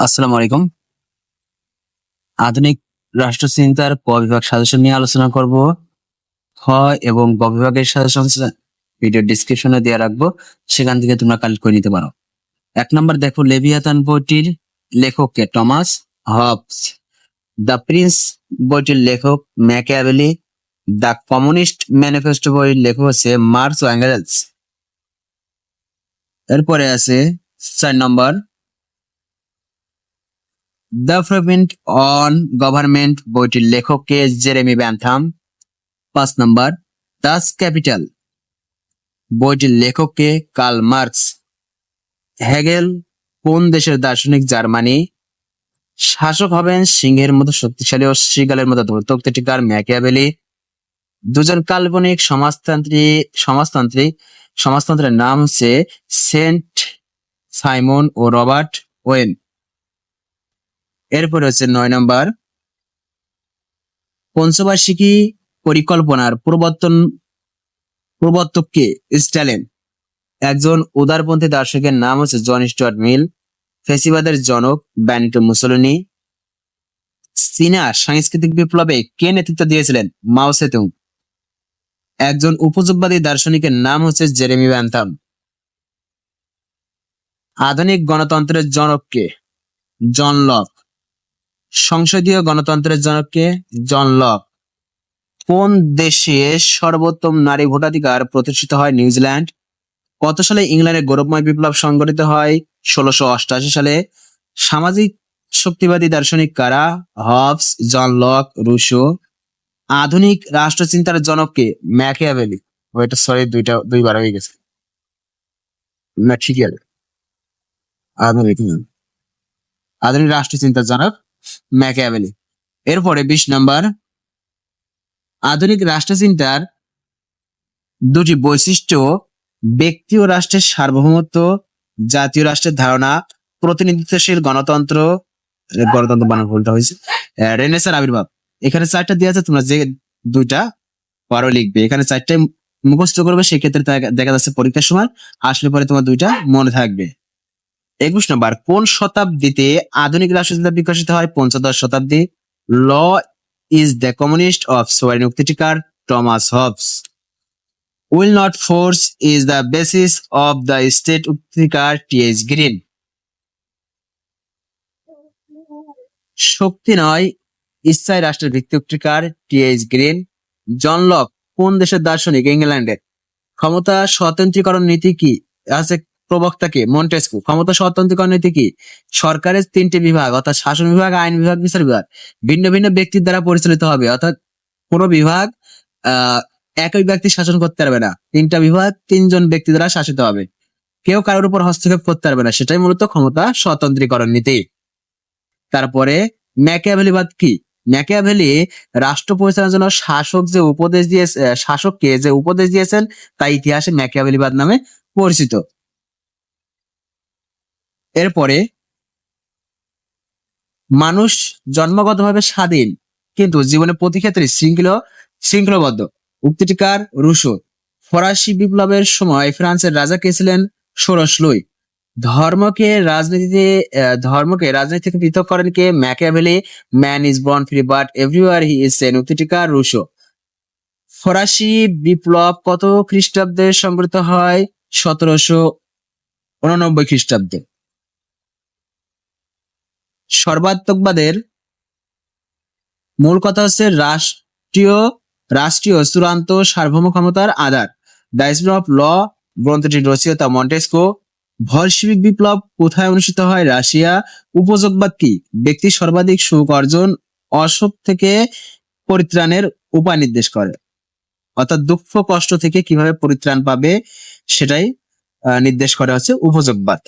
আসসালামু আলাইকুম। আধুনিক রাষ্ট্রচিন্তার ক বিভাগ সাজেশন নিয়ে আলোচনা করব। খ এবং গ বিভাগের সাজেশন ভিডিও ডিসক্রিপশনে দিয়ে রাখব। সেখান থেকে তোমরা কালেক্ট করে নিতে পারো। এক নম্বর দেখো লেভিয়াতান বইটির লেখক কে? টমাস হবস দ্য প্রিন্স বইটির লেখক ম্যাকিয়াভেলি দ্য কমিউনিস্ট ম্যানিফেস্টো বইয়ের লেখক হচ্ছে মার্কস অ্যাঙ্গেলস এরপরে আছে চার নম্বর দ্য প্রিভেন্ট অন গভর্নমেন্ট বইটির লেখক কে? জেরেমি ব্যান্থাম পাঁচ নম্বর দাস ক্যাপিটাল বইটির লেখক কে? কার্ল মার্কস হেগেল কোন দেশের দার্শনিক? জার্মানি। শাসক হবেন সিংহের মতো শক্তিশালী ও শ্রীগালের মতো ধর্তক টিকার ম্যাকিয়াভেলি দুজন কাল্পনিক সমাজতান্ত্রিক সমাজতান্ত্রিক, সমাজতন্ত্রের নাম হচ্ছে সেন্ট সাইমন ও রবার্ট ওয়েন। এরপরে হচ্ছে নয় নম্বর। পঞ্চবার্ষিকী পরিকল্পনার প্রবর্তন প্রবর্তক কে স্ট্যালিন। একজন উদারপন্থী দার্শনিকের নাম হচ্ছে জন স্টুয়ার্ট মিল। ফেসিবাদের জনক ব্যানিটো মুসোলিনি। চীনা সাংস্কৃতিক বিপ্লবে কে নেতৃত্ব দিয়েছিলেন? মাও সেতুং। একজন উপযোগবাদী দার্শনিকের নাম হচ্ছে জেরেমি ব্যান্থাম আধুনিক গণতন্ত্রের জনক কে জন লক। সংসদীয় গণতন্ত্রের জনককে জন লক। কোন দেশে সর্বোত্তম নারী ভোটাধিকার প্রতিষ্ঠিত হয়? নিউজিল্যান্ড। কত সালে ইংল্যান্ডে গৌরবময় বিপ্লব সংগঠিত হয়? ষোলোশো অষ্টাশি সালে। সামাজিক শক্তিবাদী দার্শনিক কারা? Hobbes, John Locke, Rousseau. আধুনিক রাষ্ট্রচিন্তার জনককে ম্যাকিয়াভেলি। ওইটা সরি, দুইটা, দুইবার হয়ে গেছে। না, ঠিকই আছে। আধুনিক। আধুনিক রাষ্ট্রচিন্তার জনক ম্যাকিয়াভেলি। এরপরে বিশ নাম্বার, আধুনিক রাষ্ট্রচিন্তার দুটি বৈশিষ্ট্য, ব্যক্তি ও রাষ্ট্রের সার্বভৌমত্ব, জাতীয় রাষ্ট্রের ধারণা, প্রতিনিধিত্বশীল গণতন্ত্র গণতন্ত্র বানান ভুলটা হয়েছে রেনেসার আবির্ভাব। এখানে চারটা দেওয়া আছে, তোমরা যে দুইটা পারো লিখবে। এখানে চারটে মুখস্থ করবে, সেক্ষেত্রে দেখা যাচ্ছে পরীক্ষার সময়, আসলে পরে তোমার দুইটা মনে থাকবে। একুশ নম্বর, কোন শতাব্দীতে আধুনিক রাষ্ট্রচিন্তা বিকশিত হয়? পঞ্চদশ শতাব্দী। Law is the communist of sovereign উক্তিটিকার Thomas Hobbes. Will not force is the basis of the state উক্তিকার T H Green. শক্তি নয় ইচ্ছায় রাষ্ট্রের ভিত্তি উক্তিকার T H Green. John Locke, কোন দেশের দার্শনিক? ইংল্যান্ডের। ক্ষমতা স্বতন্ত্রীকরণ নীতি কি? আছে প্রবক্তাকে মন্টেস্কু ক্ষমতা স্বতন্ত্রীকরণ নীতি কি? সরকারের তিনটি বিভাগ, অর্থাৎ শাসন বিভাগ, আইন বিভাগ, বিচার বিভাগ, ভিন্ন ভিন্ন ব্যক্তির দ্বারা পরিচালিত হবে। অর্থাৎ কোন বিভাগ একই ব্যক্তি শাসন করতে পারবে না। তিনটা বিভাগ তিনজন ব্যক্তি দ্বারা শাসিত হবে। কেউ কারোর উপর হস্তক্ষেপ করতে পারবে না। সেটাই মূলত ক্ষমতা স্বতন্ত্রীকরণ নীতি তারপরে ম্যাকিয়াভেলিবাদ কি? ম্যাকিয়াভেলি রাষ্ট্র পরিচালনার জন্য শাসক যে উপদেশ দিয়ে শাসককে যে উপদেশ দিয়েছেন, তা ইতিহাসে ম্যাকিয়াভেলিবাদ নামে পরিচিত। এরপরে, মানুষ জন্মগতভাবে স্বাধীন, কিন্তু জীবনে প্রতি ক্ষেত্রে শৃঙ্খল, শৃঙ্খলবদ্ধ। উক্তিটিকার রুশো। ফরাসি বিপ্লবের সময় ফ্রান্সের রাজা কে ছিলেন? ষোড়শ লুই। ধর্মকে রাজনীতিতে ধর্মকে রাজনীতি থেকে পৃথক করেন কে? Machiavelli, man is born free, but everywhere he is chain. উক্তিটিকার Rousseau. ফরাসি বিপ্লব কত খ্রিস্টাব্দে সংগঠিত হয়? সতেরোশো উননব্বই খ্রিস্টাব্দে। সর্বাত্মকবাদের মূল কথা হচ্ছে রাষ্ট্রীয় রাষ্ট্রীয় চূড়ান্ত সার্বভৌম ক্ষমতার আধার ডাইসন অফ ল গ্রন্থটি রচিয়তা মন্টেস্কো। ভলশিবিক বিপ্লব কোথায় অনুষ্ঠিত হয়? রাশিয়া। উপযোগবাদ কি? ব্যক্তি সর্বাধিক সুখ অর্জন, অসুখ থেকে পরিত্রাণের উপায় নির্দেশ করে। অর্থাৎ দুঃখ, কষ্ট থেকে কীভাবে পরিত্রাণ পাবে, সেটাই নির্দেশ করে হচ্ছে উপযোগবাদ।